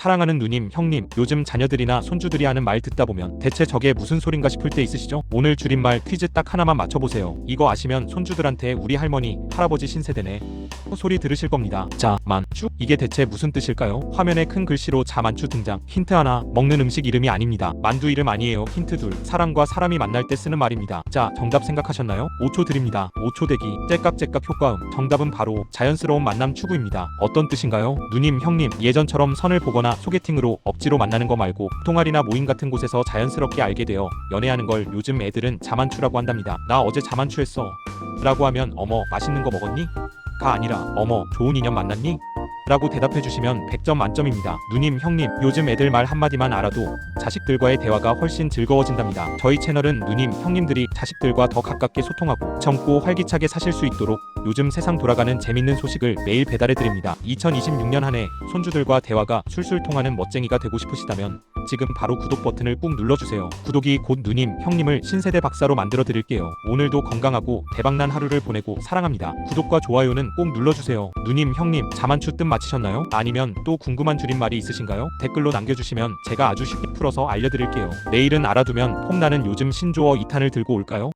사랑하는 누님, 형님, 요즘 자녀들이나 손주들이 하는 말 듣다 보면 대체 저게 무슨 소린가 싶을 때 있으시죠? 오늘 줄임말 퀴즈 딱 하나만 맞춰보세요. 이거 아시면 손주들한테 우리 할머니, 할아버지 신세대네. 소리 들으실 겁니다. 자, 만추? 이게 대체 무슨 뜻일까요? 화면에 큰 글씨로 자만추 등장. 힌트 하나, 먹는 음식 이름이 아닙니다. 만두 이름 아니에요. 힌트 둘, 사람과 사람이 만날 때 쓰는 말입니다. 자, 정답 생각하셨나요? 5초 드립니다. 5초 대기, 째깍 째깍 효과음. 정답은 바로 자연스러운 만남 추구입니다. 어떤 뜻인가요? 누님, 형님, 예전처럼 선을 보거나 소개팅으로 억지로 만나는 거 말고 동아리나 모임 같은 곳에서 자연스럽게 알게 되어 연애하는 걸 요즘 애들은 자만추라고 한답니다. 나 어제 자만추했어. 라고 하면 어머 맛있는 거 먹었니? 가 아니라 어머 좋은 인연 만났니? 라고 대답해 주시면 100점 만점입니다. 누님, 형님, 요즘 애들 말 한마디만 알아도 자식들과의 대화가 훨씬 즐거워진답니다. 저희 채널은 누님, 형님들이 자식들과 더 가깝게 소통하고 젊고 활기차게 사실 수 있도록 요즘 세상 돌아가는 재밌는 소식을 매일 배달해 드립니다. 2026년 한 해 손주들과 대화가 술술 통하는 멋쟁이가 되고 싶으시다면 지금 바로 구독 버튼을 꾹 눌러주세요. 구독이 곧 누님, 형님을 신세대 박사로 만들어 드릴게요. 오늘도 건강하고 대박난 하루를 보내고 사랑합니다. 구독과 좋아요는 꼭 눌러주세요. 누님, 형님, 자만추 뜻 맞히셨나요? 아니면 또 궁금한 줄임말이 있으신가요? 댓글로 남겨주시면 제가 아주 쉽게 풀어서 알려드릴게요. 내일은 알아두면 폼나는 요즘 신조어 2탄을 들고 올까요?